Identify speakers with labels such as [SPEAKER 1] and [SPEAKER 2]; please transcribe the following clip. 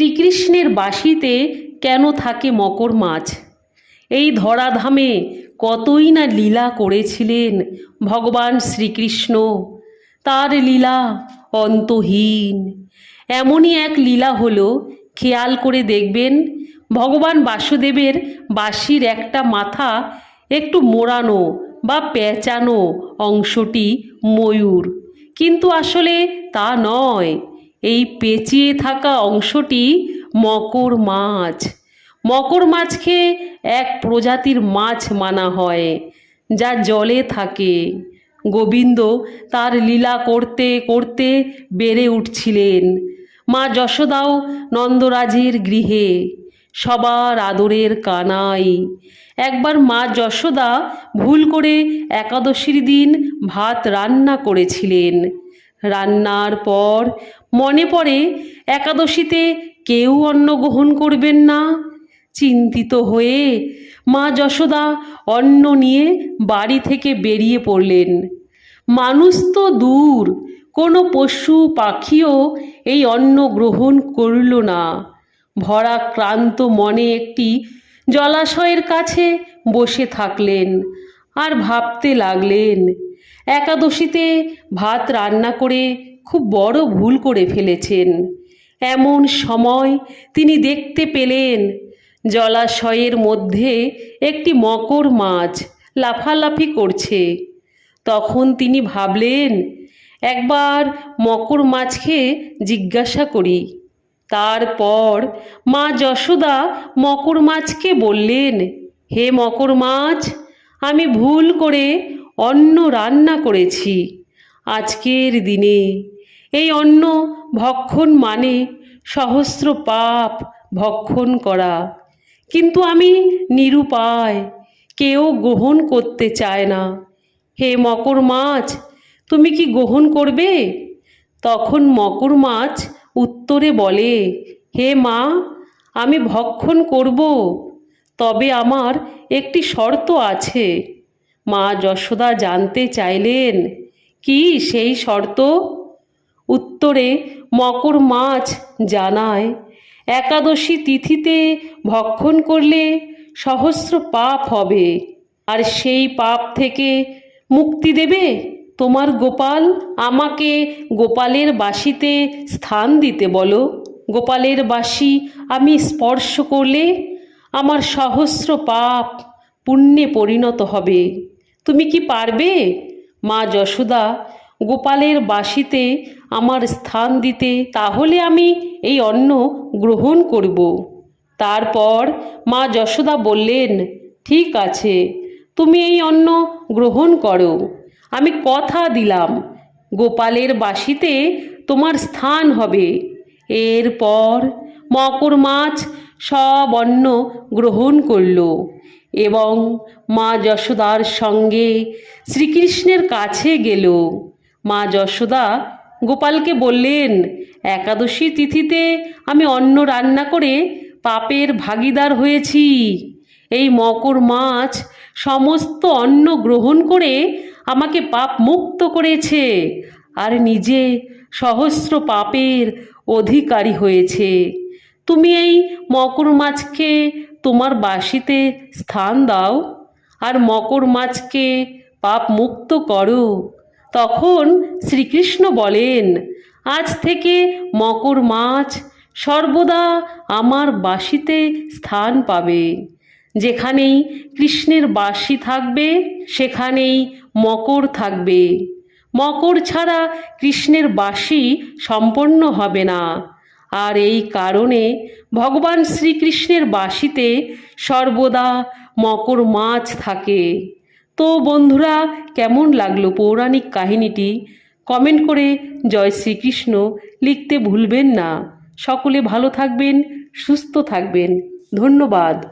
[SPEAKER 1] শ্রীকৃষ্ণের বাঁশিতে কেন থাকে মকর মাছ? এই ধরাধামে কতই না লীলা করেছিলেন ভগবান শ্রীকৃষ্ণ। তার লীলা অন্তহীন। এমনই এক লীলা হলো, খেয়াল করে দেখবেন, ভগবান বাসুদেবের বাঁশির একটা মাথা একটু মোড়ানো বা পেঁচানো অংশটি ময়ূর। কিন্তু আসলে তা নয়। এই পেঁচিয়ে থাকা অংশটি মকর মাছ। মকর মাছকে এক প্রজাতির মাছ মানা হয়, যা জলে থাকে। গোবিন্দ তার লীলা করতে করতে বেড়ে উঠছিলেন। মা যশোদাও নন্দরাজের গৃহে, সবার আদরের কানাই। একবার মা যশোদা ভুল করে একাদশীর দিন ভাত রান্না করেছিলেন। রান্নার পর মনে পড়ে, একাদশীতে কেউ অন্ন গ্রহণ করবেন না। চিন্তিত হয়ে মা যশোদা অন্ন নিয়ে বাড়ি থেকে বেরিয়ে পড়লেন। মানুষ তো দূর, কোনো পশু পাখিও এই অন্ন গ্রহণ করল না। ভরা ক্লান্ত মনে একটি জলাশয়ের কাছে বসে থাকলেন আর ভাবতে লাগলেন, একাদশীতে ভাত রান্না করে খুব বড় ভুল করে ফেলেছেন। এমন সময় তিনি দেখতে পেলেন, জলাশয়ের মধ্যে একটি মকর মাছ লাফালাফি করছে। তখন তিনি ভাবলেন, একবার মকর মাছকে জিজ্ঞাসা করি। তারপর মা যশোদা মকর মাছকে বললেন, হে মকর মাছ, আমি ভুল করে অন্ন রান্না করেছি। আজকের দিনে এই অন্ন ভক্ষণ মানে সহস্র পাপ ভক্ষণ করা। কিন্তু আমি নিরুপায়, কেউ গ্রহণ করতে চায় না। হে মকর মাছ, তুমি কি গ্রহণ করবে? তখন মকর মাছ উত্তরে বলে, হে মা, আমি ভক্ষণ করব, তবে আমার একটি শর্ত আছে। মা যশোদা জানতে চাইলেন, কি সেই শর্ত? উত্তরে মকর মাছ জানায়। একাদশী তিথিতে ভক্ষণ করলে সহস্র পাপ হবে। আর সেই পাপ থেকে মুক্তি দেবে? তোমার গোপাল আমাকে গোপালের বাসিতে স্থান দিতে বলো। গোপালের বাসি আমি স্পর্শ করলে আমার সহস্র পাপ পুণ্যে পরিণত হবে। তুমি কি পারবে? মা যশোদা গোপালের বাঁশিতে আমার স্থান দিতে, তাহলে আমি এই অন্ন গ্রহণ করব। তারপর মা যশোদা বললেন, ঠিক আছে, তুমি এই অন্ন গ্রহণ করো। আমি কথা দিলাম, গোপালের বাসিতে তোমার স্থান হবে। এরপর মকর মাছ সব অন্ন গ্রহণ করল এবং মা যশোদার সঙ্গে শ্রীকৃষ্ণের কাছে গেল। মা যশোদা গোপালকে বললেন, একাদশী তিথিতে আমি অন্ন রান্না করে পাপের ভাগিদার হয়েছি। এই মকর মাছ সমস্ত অন্ন গ্রহণ করে আমাকে পাপ মুক্ত করেছে, আর নিজে সহস্র পাপের অধিকারী হয়েছে। তুমি এই মকর মাছকে তোমার বাসিতে স্থান দাও, আর মকর মাছকে পাপ মুক্ত করো। তখন শ্রীকৃষ্ণ বলেন, আজ থেকে মকর মাছ সর্বদা আমার বাঁশিতে স্থান পাবে। যেখানেই কৃষ্ণের বাঁশি থাকবে, সেখানেই মকর থাকবে। মকর ছাড়া কৃষ্ণের বাসি সম্পন্ন হবে না। আর এই কারণে ভগবান শ্রীকৃষ্ণের বাসিতে সর্বদা মকর মাছ থাকে। তো বন্ধুরা, কেমন লাগল পৌরাণিক কাহিনীটি? কমেন্ট করে জয় শ্রীকৃষ্ণ লিখতে ভুলবেন না। সকলে ভালো থাকবেন, সুস্থ থাকবেন। ধন্যবাদ।